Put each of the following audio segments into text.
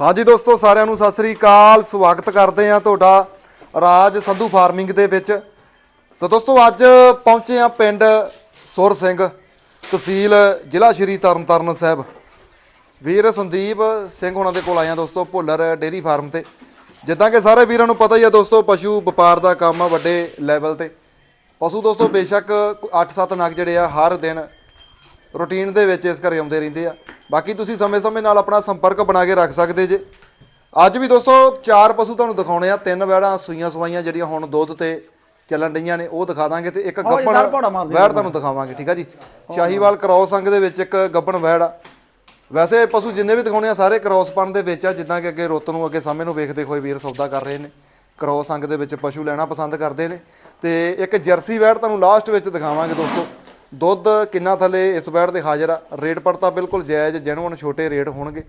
ਹਾਂਜੀ ਦੋਸਤੋ, ਸਾਰਿਆਂ ਨੂੰ ਸਤਿ ਸ੍ਰੀ ਅਕਾਲ। ਸਵਾਗਤ ਕਰਦੇ ਆ ਤੁਹਾਡਾ ਰਾਜ ਸੰਧੂ ਫਾਰਮਿੰਗ ਦੇ ਵਿੱਚ। ਸੋ ਦੋਸਤੋ, ਅੱਜ ਪਹੁੰਚੇ ਆ ਪਿੰਡ ਸੁਰ ਸਿੰਘ, ਤਹਿਸੀਲ ਜ਼ਿਲ੍ਹਾ ਸ਼੍ਰੀ ਤਰਨਤਾਰਨ ਸਾਹਿਬ। ਵੀਰ ਸੰਦੀਪ ਸਿੰਘ ਉਹਨਾਂ ਦੇ ਕੋਲ ਆਇਆ ਦੋਸਤੋ, ਭੁੱਲਰ ਡੇਰੀ ਫਾਰਮ ਤੇ। ਜਿੱਦਾਂ ਕਿ ਸਾਰੇ ਵੀਰਾਂ ਨੂੰ ਪਤਾ ਹੀ ਆ ਦੋਸਤੋ, ਪਸ਼ੂ ਵਪਾਰ ਦਾ ਕੰਮ ਆ ਵੱਡੇ ਲੈਵਲ ਤੇ। ਪਸ਼ੂ ਦੋਸਤੋ, ਬੇਸ਼ੱਕ 8-7 ਨਗ ਜਿਹੜੇ ਆ, ਹਰ ਦਿਨ ਰੂਟੀਨ ਦੇ ਵਿੱਚ ਇਸ ਘਰੇ ਆਉਂਦੇ ਰਹਿੰਦੇ ਆ। ਬਾਕੀ ਤੁਸੀਂ ਸਮੇਂ-ਸਮੇਂ ਨਾਲ ਆਪਣਾ ਸੰਪਰਕ ਬਣਾ ਕੇ ਰੱਖ ਸਕਦੇ ਜੇ। ਅੱਜ ਵੀ ਦੋਸਤੋ ਚਾਰ ਪਸ਼ੂ ਤੁਹਾਨੂੰ ਦਿਖਾਉਣੇ ਆ। ਤਿੰਨ ਵੈੜਾਂ ਸੂਈਆਂ ਸਵਾਈਆਂ ਜਿਹੜੀਆਂ ਹੁਣ ਦੁੱਧ ਤੇ ਚੱਲਣ ਡਈਆਂ ਨੇ ਉਹ ਦਿਖਾ ਦਾਂਗੇ ਤੇ ਇੱਕ ਗੱਬਣ। ਵੈੜ ਤੁਹਾਨੂੰ ਦਿਖਾਵਾਂਗੇ ਠੀਕ ਆ ਜੀ? ਸ਼ਾਹੀਵਾਲ ਕ੍ਰੋਸ ਅੰਗ ਦੇ ਵਿੱਚ ਇੱਕ ਗੱਬਣ ਵੈੜ ਆ। ਵੈਸੇ ਪਸ਼ੂ ਜਿੰਨੇ ਵੀ ਦਿਖਾਉਣੇ ਆ ਸਾਰੇ ਕ੍ਰੋਸ ਪਣ ਦੇ ਵਿੱਚ ਆ ਜਿੱਦਾਂ ਕਿ ਅੱਗੇ ਰੁੱਤ ਨੂੰ ਅੱਗੇ ਸਾਹਮਣੇ ਨੂੰ ਵੇਖਦੇ ਹੋਏ ਵੀਰ ਸੌਦਾ ਕਰ ਰਹੇ ਨੇ। ਕ੍ਰੋਸ ਅੰਗ ਦੇ ਵਿੱਚ ਪਸ਼ੂ ਲੈਣਾ ਪਸੰਦ ਕਰਦੇ ਨੇ। ਤੇ ਇੱਕ ਜਰਸੀ ਵੈੜ ਤੁਹਾਨੂੰ ਲਾਸਟ ਵਿੱਚ ਦਿਖਾਵਾਂਗੇ ਦੋਸਤੋ। ਦੁੱਧ ਕਿੰਨਾ ਥੱਲੇ ਇਸ ਵੈੜ ਦੇ ਹਾਜ਼ਰ ਆ? ਰੇਟ ਪੜਤਾ ਬਿਲਕੁਲ ਜਾਇਜ਼ ਜੈਨੂਨ ਛੋਟੇ ਰੇਟ ਹੋਣਗੇ।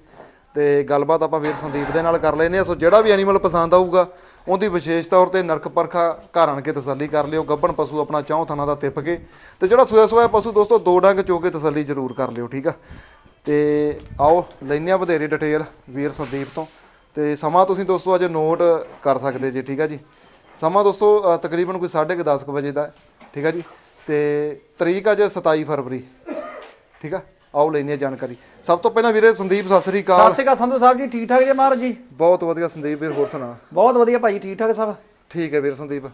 ਤੇ ਗੱਲਬਾਤ ਆਪਾਂ ਵੀਰ ਸੰਦੀਪ ਦੇ ਨਾਲ ਕਰ ਲੈਨੇ ਆ ਸੋ ਜਿਹੜਾ ਵੀ ਐਨੀਮਲ ਪਸੰਦ ਆਊਗਾ, ਉਹਦੀ ਵਿਸ਼ੇਸ਼ ਤੌਰ ਤੇ ਨਰਕ ਪਰਖਾ ਘਰ ਆਣ ਕੇ ਤਸੱਲੀ ਕਰ ਲਿਓ। ਗੱਬਣ ਪਸ਼ੂ ਆਪਣਾ ਚੌਂ ਥਾਣਾ ਦਾ ਤਿੱਪ ਕੇ। ਤੇ ਜਿਹੜਾ ਸੋਇਆ ਸੋਇਆ ਪਸ਼ੂ ਦੋਸਤੋ, ਦੋ ਡੰਗ ਚੋ ਕੇ ਤਸੱਲੀ ਜ਼ਰੂਰ ਕਰ ਲਿਓ, ਠੀਕ ਆ? ਤੇ ਆਓ ਲੈਨੇ ਆ ਵਧੇਰੇ ਡਿਟੇਲ ਵੀਰ ਸੰਦੀਪ ਤੋਂ। ਤੇ ਸਮਾਂ ਤੁਸੀਂ ਦੋਸਤੋ ਅੱਜ ਨੋਟ ਕਰ ਸਕਦੇ ਜੀ, ਠੀਕ ਆ ਜੀ? ਸਮਾਂ ਦੋਸਤੋ ਤਕਰੀਬਨ ਕੋਈ 10:30 ਕੁ ਵਜੇ ਦਾ ਠੀਕ ਆ ਜੀ? ਤੇ ਤਰੀਕ ਅੱਜ 27 ਫਰਵਰੀ। ਠੀਕ ਆ? ਆਓ ਆ ਜਾਣਕਾਰੀ। ਸਭ ਤੋਂ ਪਹਿਲਾਂ ਵੀਰੇ ਸੰਦੀਪ ਸਤਿ ਸ੍ਰੀ ਅਕਾਲ। ਸਤਿ ਸ਼੍ਰੀ ਅਕਾਲ ਸੰਧੂ ਸਾਹਿਬ ਜੀ ਠੀਕ ਠਾਕ ਜੀ ਮਹਾਰਾਜ ਜੀ? ਬਹੁਤ ਵਧੀਆ ਸੰਦੀਪ ਵੀਰ ਹੋਰ ਸੁਣਾ? ਬਹੁਤ ਵਧੀਆ ਭਾਈ ਠੀਕ ਠਾਕ ਸਭ? ਠੀਕ ਹੈ ਵੀਰ ਸੰਦੀਪ।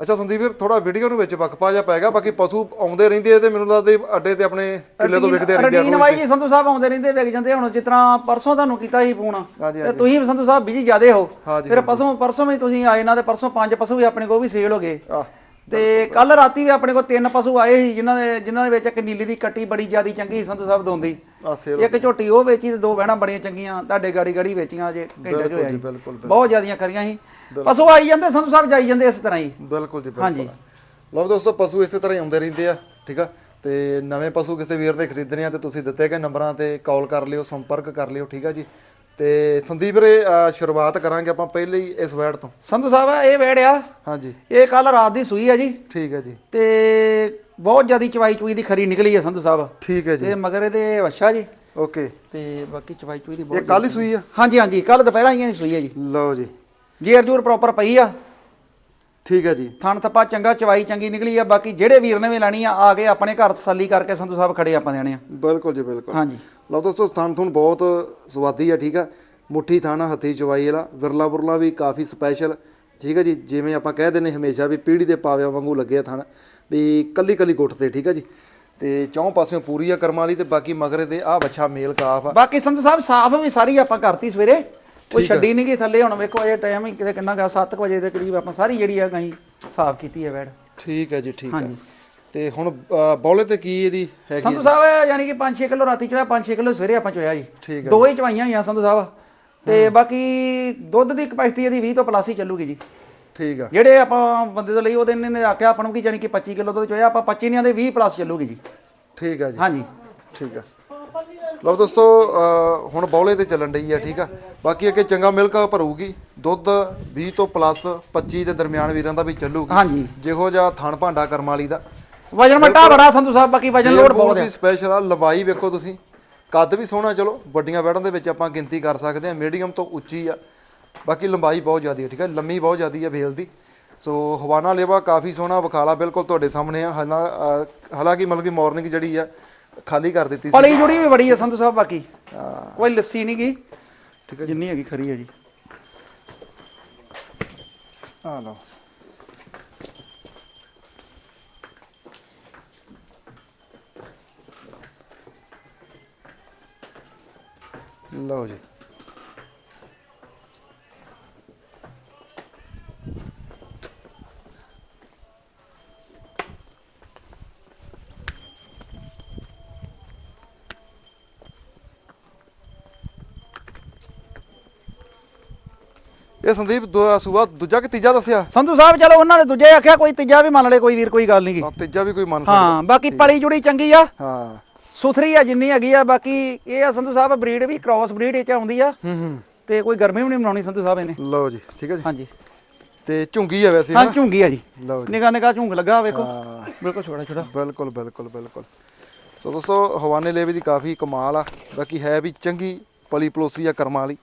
ਅੱਛਾ ਸੰਦੀਪ ਵੀਰ ਥੋੜਾ ਵੀਡੀਓ ਨੂੰ ਵਿੱਚ ਵਕਫਾ ਜਿਹਾ ਪੈ ਗਿਆ ਬਾਕੀ ਪਸ਼ੂ ਆਉਂਦੇ ਰਹਿੰਦੇ ਆ ਤੇ ਮੈਨੂੰ ਲੱਗਦਾ ਅੱਡੇ ਤੇ ਆਪਣੇ ਕਿੱਲੇ ਤੋਂ ਵਿਕਦੇ ਰਹਿੰਦੇ ਆ ਰਟੀਨ ਵਾਈ ਜੀ ਸੰਧੂ ਸਾਹਿਬ ਆਉਂਦੇ ਰਹਿੰਦੇ ਵਿਕ ਜਾਂਦੇ ਹੁਣ ਜਿਸ ਤਰ੍ਹਾਂ ਪਰਸੋਂ ਤੁਹਾਨੂੰ ਕੀਤਾ ਸੀ ਫੋਨ ਹਾਂਜੀ, ਤੇ ਤੁਸੀਂ ਵੀ ਸੰਧੂ ਸਾਹਿਬ ਬਿਜ਼ੀ ਜ਼ਿਆਦੇ ਹੋ। ਹਾਂਜੀ, ਫਿਰ ਪਰਸੋਂ ਪਰਸੋਂ ਵੀ ਤੁਸੀਂ ਆਏ ਨਾ ਤੇ ਪਰਸੋਂ ਪੰਜ ਪਸ਼ੂ ਵੀ ਆਪਣੇ ਕੋਲ ਵੀ ਸੇਲ ਹੋ ਗਏ। ਆਹ। ਤੇ ਕੱਲ ਰਾਤੀ ਵੀ ਆਪਣੇ ਕੋਲ ਤਿੰਨ ਪਸ਼ੂ ਆਏ ਸੀ ਜਿਨ੍ਹਾਂ ਦੇ ਜਿਨ੍ਹਾਂ ਦੇ ਵਿੱਚ ਇੱਕ ਨੀਲੀ ਦੀ ਕੱਟੀ ਬੜੀ ਜ਼ਿਆਦੀ ਚੰਗੀ ਸੀ ਸੰਧੂ ਸਾਹਿਬ ਦੋਂਦੀ। ਇੱਕ ਝੋਟੀ ਉਹ ਵੇਚੀ ਤੇ ਦੋ ਬਹਿਣਾ ਬੜੀਆਂ ਚੰਗੀਆਂ ਤੁਹਾਡੇ ਗਾੜੀ ਗਾੜੀ ਵੇਚੀਆਂ ਜੇ ਘੰਟੇ ਚ ਹੋਇਆ ਬਹੁਤ ਜ਼ਿਆਦੀਆਂ ਕਰੀਆਂ ਸੀ। ਪਸ਼ੂ ਆਈ ਜਾਂਦੇ ਸੰਧੂ ਸਾਹਿਬ ਜਾਈ ਜਾਂਦੇ ਇਸ ਤਰ੍ਹਾਂ ਹੀ। ਬਿਲਕੁਲ ਜੀ ਬਿਲਕੁਲ। ਹਾਂਜੀ। ਲਓ ਦੋਸਤੋ ਪਸ਼ੂ ਇਸੇ ਤਰ੍ਹਾਂ ਹੀ ਆਉਂਦੇ ਰਹਿੰਦੇ ਆ ਠੀਕ ਆ? ਤੇ ਨਵੇਂ ਪਸ਼ੂ ਕਿਸੇ ਵੀਰ ਨੇ ਖਰੀਦਣੇ ਆ ਤੇ ਤੁਸੀਂ ਦਿੱਤੇ ਗਏ ਨੰਬਰਾਂ ਤੇ ਕਾਲ ਕਰ ਲਿਓ ਸੰਪਰਕ ਕਰ ਲਿਓ ਠੀਕ ਆ ਜੀ? ਤੇ ਸੰਦੀਪ ਅ, ਸ਼ੁਰੂਆਤ ਕਰਾਂਗੇ ਆਪਾਂ ਪਹਿਲੇ ਹੀ ਇਸ ਵੈੜ ਤੋਂ। ਸੰਧੂ ਸਾਹਿਬ ਇਹ ਵੇੜਿਆ ਹਾਂਜੀ। ਇਹ ਕੱਲ ਰਾਤ ਦੀ ਸੂਈ ਆ ਜੀ। ਠੀਕ ਹੈ ਜੀ। ਤੇ ਬਹੁਤ ਜ਼ਿਆਦੀ ਚਵਾਈ ਚੂਈ ਦੀ ਖਰੀ ਨਿਕਲੀ ਆ ਸੰਧੂ ਸਾਹਿਬ। ਠੀਕ ਹੈ ਜੀ। ਤੇ ਮਗਰ ਇਹਦੇ ਵਛਾ ਜੀ। ਓਕੇ। ਤੇ ਬਾਕੀ ਚਵਾਈ ਚੂਈ ਦੀ ਇਹ ਬਹੁਤ ਕੱਲ ਹੀ ਸੂਈ ਆ? ਹਾਂਜੀ ਹਾਂਜੀ। ਕੱਲ ਦੁਪਹਿਰਾਂ ਹੀ ਸੂਈ ਆ ਜੀ। ਲਓ ਜੀ। ਜੇਰ ਜੂਰ ਪ੍ਰੋਪਰ ਪਈ ਆ। ਠੀਕ ਹੈ ਜੀ। ਥਣ ਥੱਪਾ ਚੰਗਾ ਚਵਾਈ ਚੰਗੀ ਨਿਕਲੀ ਆ। ਬਾਕੀ ਜਿਹੜੇ ਵੀਰ ਨੇ ਵੀ ਲੈਣੀ ਆ ਆ ਕੇ ਆਪਣੇ ਘਰ ਤਸੱਲੀ ਕਰਕੇ ਸੰਧੂ ਸਾਹਿਬ ਖੜੇ ਆਪਾਂ ਦੇਣੇ ਆ। ਬਿਲਕੁਲ ਜੀ ਬਿਲਕੁਲ। ਹਾਂਜੀ। ਲਓ ਦੋਸਤੋ ਸਥਾਨ ਤੁਹਾਨੂੰ ਬਹੁਤ ਸਵਾਦੀ ਆ ਠੀਕ ਆ। ਮੁੱਠੀ ਥਾਣਾ ਹੱਥੀ ਚਵਾਈ ਵਾਲਾ ਵਿਰਲਾ ਬੁਰਲਾ ਵੀ ਕਾਫੀ ਸਪੈਸ਼ਲ ਠੀਕ ਆ ਜੀ ਜਿਵੇਂ ਆਪਾਂ ਕਹਿ ਦਿੰਨੇ ਹਮੇਸ਼ਾ ਵੀ ਪੀੜੀ ਦੇ ਪਾਵਿਆਂ ਵਾਂਗੂ ਲੱਗੇ ਆ ਥਣ ਵੀ ਕੱਲੀ ਕੱਲੀ ਗੁੱਟ ਤੇ ਠੀਕ ਆ ਜੀ। ਤੇ ਚੌਂ ਪਾਸਿਓਂ ਪੂਰੀ ਆ ਕਰਮਾਂ ਵਾਲੀ ਤੇ ਬਾਕੀ ਮਗਰੇ ਤੇ ਆ ਬੱਚਾ ਮੇਲ ਸਾਫ਼ ਆ। ਬਾਕੀ ਸੰਧੂ ਸਾਹਿਬ ਸਾਫ਼ ਵੀ ਸਾਰੀ ਆਪਾਂ ਕਰਤੀ ਸਵੇਰੇ। ਕੋਈ ਛੱਡੀ ਨਹੀਂ ਗਈ ਥੱਲੇ ਹੁਣ ਵੇਖੋ ਇਹ ਟਾਈਮ ਹੀ ਕਿਤੇ ਕਿੰਨਾ ਗਾ 7 ਵਜੇ ਦੇ ਕਰੀਬ ਆਪਾਂ ਸਾਰੀ ਜਿਹੜੀ ਆ ਗਈ ਸਾਫ਼ ਕੀਤੀ ਹੈ ਵੈੜ ਠੀਕ ਹੈ ਜੀ ਠੀਕ ਆ। ਹਾਂਜੀ। ਤੇ ਹੁਣ ਬੌਲੇ ਤੇ ਕੀ ਇਹਦੀ ਹੈਗੀ ਸੰਧੂ ਸਾਹਿਬ ਯਾਨੀ ਕਿ 5-6 ਕਿਲੋ ਰਾਤੀ ਚੋਇਆ 5-6 ਕਿਲੋ ਸਵੇਰੇ ਆਪਾਂ ਚੋਇਆ ਜੀ। ਦੋ ਹੀ ਚਵਾਈਆਂ ਹੋਈਆਂ ਸੰਧੂ ਸਾਹਿਬ। ਤੇ ਬਾਕੀ ਦੁੱਧ ਦੀ ਕਪੈਸਿਟੀ ਇਹਦੀ 20 ਤੋਂ ਪਲੱਸ ਹੀ ਚੱਲੂਗੀ ਜੀ। ਠੀਕ ਆ। ਜਿਹੜੇ ਆਪਾਂ ਬੰਦੇ ਤੋਂ ਲਈ ਉਹਦੇ ਨੇ ਆਖਿਆ ਆਪਾਂ ਨੂੰ ਕਿ ਯਾਨੀ ਕਿ 25 ਕਿਲੋ ਦੁੱਧ ਚੋਇਆ ਆਪਾਂ 25 ਨਹੀਂ ਦੇ 20 ਪਲੱਸ ਚੱਲੂਗੀ ਜੀ। ਠੀਕ ਆ ਜੀ। ਹਾਂਜੀ। ਠੀਕ ਆ। ਲਓ ਦੋਸਤੋ ਹੁਣ ਬੌਲੇ ਤੇ ਚੱਲਣ ਡਈ ਆ ਠੀਕ ਆ। ਬਾਕੀ ਅੱਗੇ ਚੰਗਾ ਮਿਲਕ ਭਰੂਗੀ। ਦੁੱਧ 20 ਤੋਂ ਪਲੱਸ 25 ਦੇ ਦਰਮਿਆਨ ਵੀਰਾਂ ਦਾ ਵੀ ਚੱਲੂਗੀ। ਹਾਂਜੀ। ਜਿਹੋ ਜਿਹਾ ਥਣ ਭਾਂਡਾ ਕਰਮ ਵਾਲੀ ਦਾ। ਵਜਨ ਮੱਟਾ ਬੜਾ ਸੰਧੂ ਸਾਹਿਬ ਬਾਕੀ ਵਜਨ ਲੋਡ ਬਹੁਤ ਹੈ ਸਪੈਸ਼ਲ ਆ ਲੰਬਾਈ ਵੇਖੋ ਤੁਸੀਂ। ਕੱਦ ਵੀ ਸੋਹਣਾ ਚਲੋ ਵੱਡੀਆਂ ਵੈੜਾਂ ਦੇ ਵਿੱਚ ਆਪਾਂ ਗਿਣਤੀ ਕਰ ਸਕਦੇ ਆ ਮੀਡੀਅਮ ਤੋਂ ਉੱਚੀ ਆ। ਬਾਕੀ ਲੰਬਾਈ ਬਹੁਤ ਜ਼ਿਆਦੀ ਹੈ ਠੀਕ ਹੈ ਲੰਮੀ ਬਹੁਤ ਜ਼ਿਆਦੀ ਹੈ ਵੇਲ ਦੀ। ਸੋ ਹਵਾਨਾ ਲੇਵਾ ਕਾਫੀ ਸੋਹਣਾ ਵਿਖਾਲਾ ਬਿਲਕੁਲ ਤੁਹਾਡੇ ਸਾਹਮਣੇ ਆ। ਹਾਲਾਂਕਿ ਮਤਲਬ ਕਿ ਮਾਰਨਿੰਗ ਜਿਹੜੀ ਆ ਖਾਲੀ ਕਰ ਦਿੱਤੀ ਸੀ। ਪਲੀ ਜੁੜੀ ਵੀ ਬੜੀ ਹੈ ਸੰਧੂ ਸਾਹਿਬ ਬਾਕੀ। ਕੋਈ ਲੱਸੀ ਨਹੀਂ ਗਈ ਠੀਕ ਹੈ ਜਿੰਨੀ ਹੈਗੀ ਖਰੀ ਹੈ ਜੀ। ਆ ਲਓ। ਲਓ ਜੀ। ਇਹ ਸੰਦੀਪ ਦੂ- ਸੂਆ ਦੂਜਾ ਕਿ ਤੀਜਾ ਦੱਸਿਆ? ਸੰਧੂ ਸਾਹਿਬ ਚਲੋ ਉਹਨਾਂ ਨੇ ਦੂਜੇ ਆਖਿਆ ਕੋਈ ਤੀਜਾ ਵੀ ਮੰਨ ਲੈ ਕੋਈ ਵੀਰ ਕੋਈ ਗੱਲ ਨਹੀਂ ਗੀ ਤੀਜਾ ਵੀ ਕੋਈ ਮੰਨ ਸਕਦਾ। ਹਾਂ ਬਾਕੀ ਪਲੀ ਜੁੜੀ ਚੰਗੀ ਆ। ਹਾਂ। ਸੁਥਰੀ ਆ ਜਿੰਨੀ ਹੈਗੀ ਆ ਬਾਕੀ ਇਹ ਆ ਸੰਧੂ ਸਾਹਿਬ ਬਰੀਡ ਵੀ ਕ੍ਰਾਸ ਬਰੀਡ ਵਿੱਚ ਆਉਂਦੀ ਆ। ਹੂੰ ਹੂੰ। ਤੇ ਕੋਈ ਗਰਮੀ ਵੀ ਨਹੀਂ ਬਣਾਉਣੀ ਸੰਧੂ ਸਾਹਿਬ ਇਹਨੇ। ਲਓ ਜੀ ਠੀਕ ਹੈ ਜੀ। ਹਾਂਜੀ। ਤੇ ਝੁੰਗੀ ਆ ਵੈਸੇ ਹਾਂ ਝੁੰਗੀ ਆ ਜੀ। ਲਓ ਜੀ। ਨਿਗਾ ਨਿਗਾ ਝੁੰਗ ਲੱਗਾ ਵੇਖੋ। ਹਾਂ। ਬਿਲਕੁਲ ਛੋਟਾ ਛੋਟਾ। ਬਿਲਕੁਲ ਬਿਲਕੁਲ ਬਿਲਕੁਲ। ਸੋ ਦੋਸਤੋ ਹਵਾਨੇ ਲੇਵੇ ਦੀ ਕਾਫੀ ਕਮਾਲ ਆ। ਬਾਕੀ ਹੈ ਵੀ ਚੰਗੀ ਪਲੀ ਪਲੋਸੀ ਆ ਕਰਮਾਂ ਵਾਲੀ।